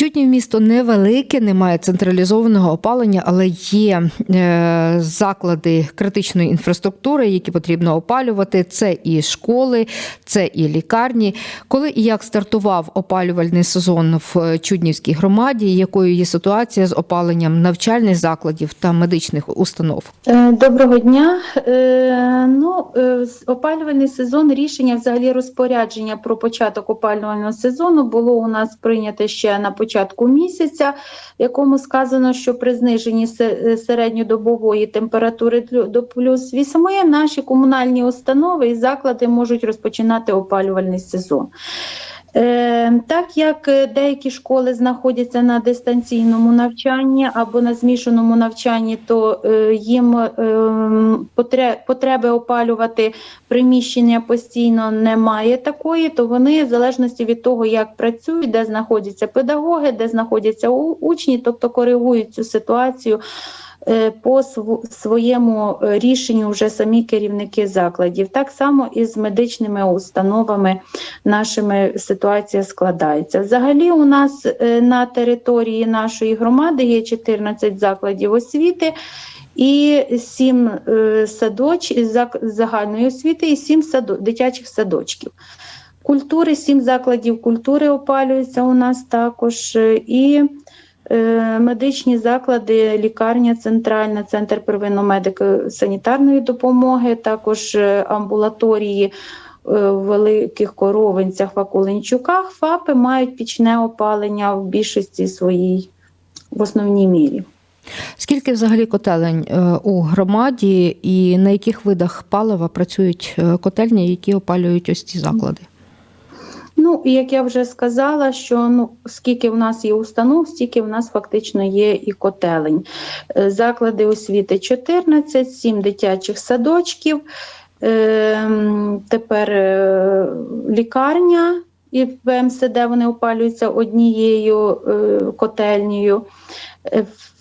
Чуднів місто невелике, немає централізованого опалення, але є е, заклади критичної інфраструктури, які потрібно опалювати. Це і школи, це і лікарні. Коли і як стартував опалювальний сезон в Чуднівській громаді, якою є ситуація з опаленням навчальних закладів та медичних установ? Е, Доброго дня. Е, Ну, е, опалювальний сезон, рішення взагалі розпорядження про початок опалювального сезону було у нас прийнято ще на початку місяця, в якому сказано, що при зниженні е, середньодобової температури до плюс 8 наші комунальні установи і заклади можуть розпочинати опалювальний сезон. Е, Так як е, деякі школи знаходяться на дистанційному навчанні або на змішаному навчанні, то е, їм е, потреби опалювати приміщення постійно немає такої, то вони, в залежності від того, як працюють, де знаходяться педагоги, де знаходяться учні, тобто коригують цю ситуацію по св- своєму е, рішенню вже самі керівники закладів. Так само і з медичними установами нашими ситуація складається. Взагалі, у нас е, на території нашої громади є 14 закладів освіти. І сім е, садоч зак- загальної освіти і сім садо, дитячих садочків. Культури, сім закладів культури опалюються у нас також. е, І е, медичні заклади, лікарня центральна, центр первинно-медико-санітарної допомоги, також е, амбулаторії е, великих коровинцях, Вакуленчуках, ФАПи мають пічне опалення в більшості своїй, в основній мірі. Скільки взагалі котелень е, у громаді, і на яких видах палива працюють е, котельні, які опалюють ось ці заклади? Ну, як я вже сказала, що ну скільки в нас є установ, стільки в нас фактично є і котелень. Е, Заклади освіти 14, 7 дитячих садочків. Ем, Тепер е, лікарня і в МСД вони опалюються однією е, котельнею.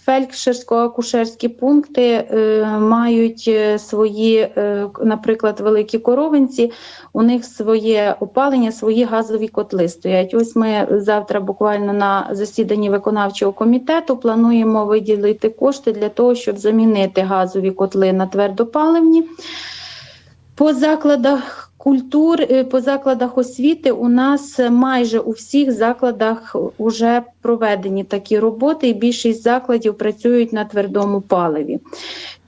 Фельдшерсько-акушерські пункти е, мають е, свої, е, наприклад, великі коровинці, у них своє опалення, свої газові котли стоять. Ось ми завтра буквально на засіданні виконавчого комітету плануємо виділити кошти для того, щоб замінити газові котли на твердопаливні. По закладах культур, е, по закладах освіти у нас майже у всіх закладах вже проведені такі роботи, і більшість закладів працюють на твердому паливі.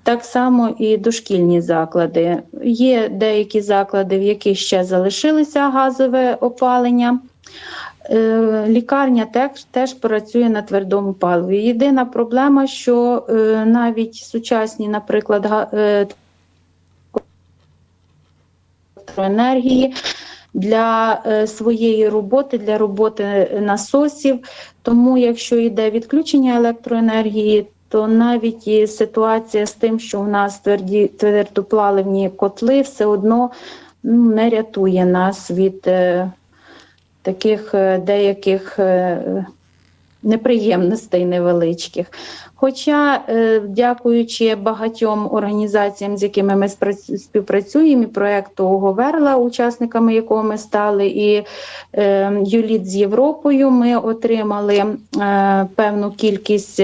Так само і дошкільні заклади. Є деякі заклади, в яких ще залишилося газове опалення. Е, Лікарня теж, теж працює на твердому паливі. Єдина проблема, що е, навіть сучасні, наприклад, електроенергії для е, своєї роботи, для роботи насосів. Тому, якщо йде відключення електроенергії, то навіть і ситуація з тим, що у нас тверді твердоплавні котли, все одно ну, не рятує нас від е, таких е, деяких е, неприємностей невеличких. Хоча, е, дякуючи багатьом організаціям, з якими ми співпрацюємо, і проекту Говерла, учасниками якого ми стали, і е, Юліт з Європою, ми отримали е, певну кількість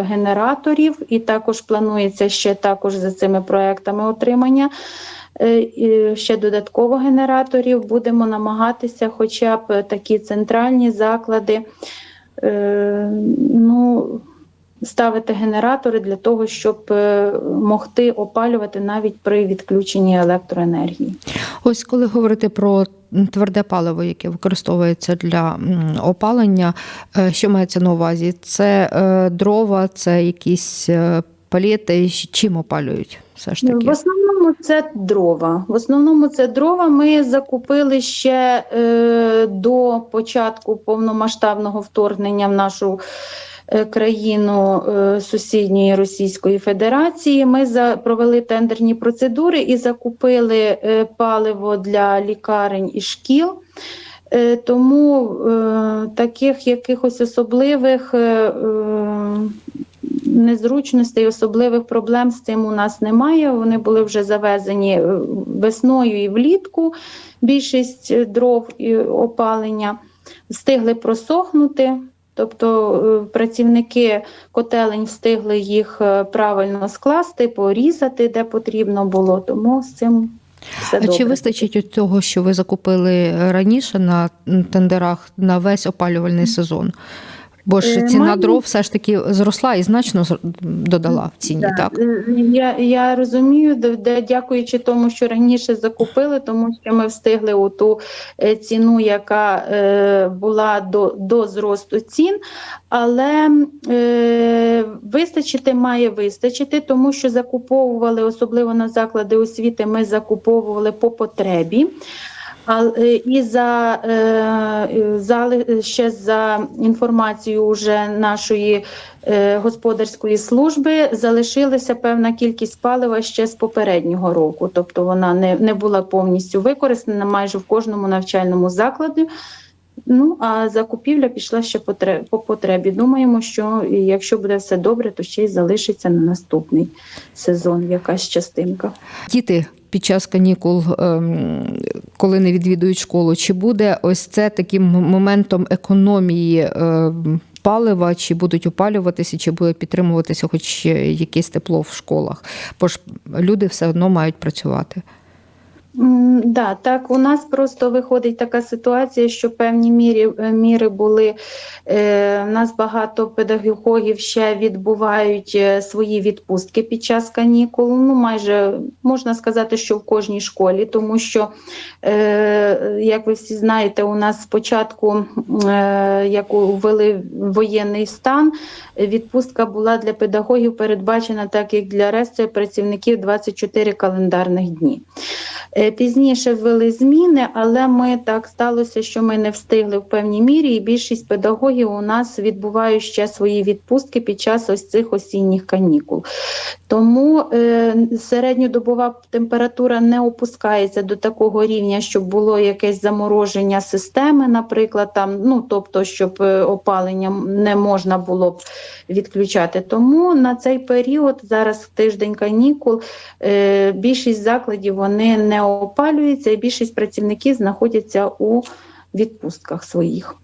генераторів, і також планується ще також за цими проектами отримання. Ще додатково генераторів будемо намагатися, хоча б такі центральні заклади. Е, Ну, ставити генератори для того, щоб е, могти опалювати навіть при відключенні електроенергії. Ось коли говорити про тверде паливо, яке використовується для опалення, е, що мається на увазі? Це дрова, це якісь палети, чим опалюють все ж таки? В основному це дрова. В основному це дрова. Ми закупили ще е, до початку повномасштабного вторгнення в нашу е, країну е, сусідньої Російської Федерації. Ми за, провели тендерні процедури і закупили е, паливо для лікарень і шкіл. Е, Тому е, таких якихось особливих е, е, незручностей, особливих проблем з цим у нас немає. Вони були вже завезені е, весною і влітку. Більшість е, дров і опалення встигли просохнути. Тобто е, працівники котелень встигли їх правильно скласти, порізати, де потрібно було. Тому з цим все А добре. чи вистачить от того, що ви закупили раніше на тендерах на весь опалювальний сезон? Бо ж Е, ціна маємо. дров все ж таки зросла і значно додала в ціні, Да, так? е, Я, я розумію, де, де дякуючи тому, що раніше закупили, тому що ми встигли у ту е, ціну, яка е, була до, до зросту цін, але е, вистачити має вистачити, тому що закуповували, особливо на заклади освіти, ми закуповували по потребі. Е, і за, е, е, зали- ще за інформацією уже нашої е, господарської служби залишилася певна кількість палива ще з попереднього року, тобто вона не, не була повністю використана майже в кожному навчальному закладі. Ну а закупівля пішла ще по потребі. Думаємо, що якщо буде все добре, то ще й залишиться на наступний сезон якась частинка. Діти під час канікул, ем, коли не відвідують школу, чи буде ось це таким моментом економії ем, палива, чи будуть опалюватися, чи буде підтримуватися хоч якесь тепло в школах? Бо ж люди все одно мають працювати. Да, так у нас просто виходить така ситуація, що певні міри, е, міри були. Е, у нас багато педагогів ще відбувають е, свої відпустки під час канікул. Ну, майже можна сказати, що в кожній школі, тому що, е, як ви всі знаєте, у нас спочатку, е, як ввели воєнний стан, відпустка була для педагогів передбачена, так як для решти працівників 24 календарних дні. Е, Пізніше ввели зміни, але ми так сталося, що ми не встигли в певній мірі, і більшість педагогів у нас відбувають ще свої відпустки під час ось цих осінніх канікул. Тому е, середньодобова температура не опускається до такого рівня, щоб було якесь замороження системи, наприклад, там, ну тобто, щоб е, опалення не можна було б відключати. Тому на цей період, зараз в тиждень канікул, е, більшість закладів вони не опалюються, і більшість працівників знаходяться у відпустках своїх.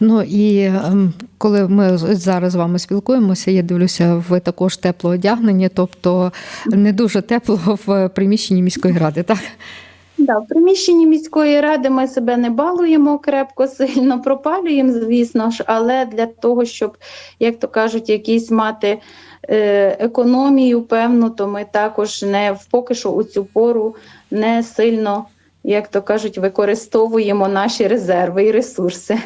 Ну і ем, коли ми зараз з вами спілкуємося, я дивлюся, ви також тепло одягнені, тобто не дуже тепло в приміщенні міської ради, так? Да, в приміщенні міської ради ми себе не балуємо крепко сильно, пропалюємо, звісно ж, але для того, щоб, як то кажуть, якісь мати е, економію певну, то ми також не поки що у цю пору не сильно, як то кажуть, використовуємо наші резерви і ресурси.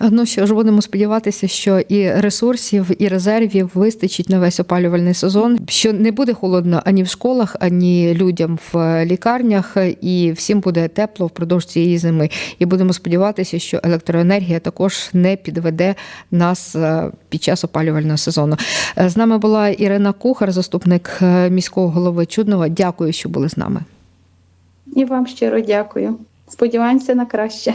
Ну що ж, будемо сподіватися, що і ресурсів, і резервів вистачить на весь опалювальний сезон, що не буде холодно ані в школах, ані людям в лікарнях, і всім буде тепло впродовж цієї зими. І будемо сподіватися, що електроенергія також не підведе нас е, під час опалювального сезону. Е, З нами була Ірина Кухар, заступник е, міського голови Чуднова. Дякую, що були з нами. І вам щиро дякую. Сподіваємося на краще.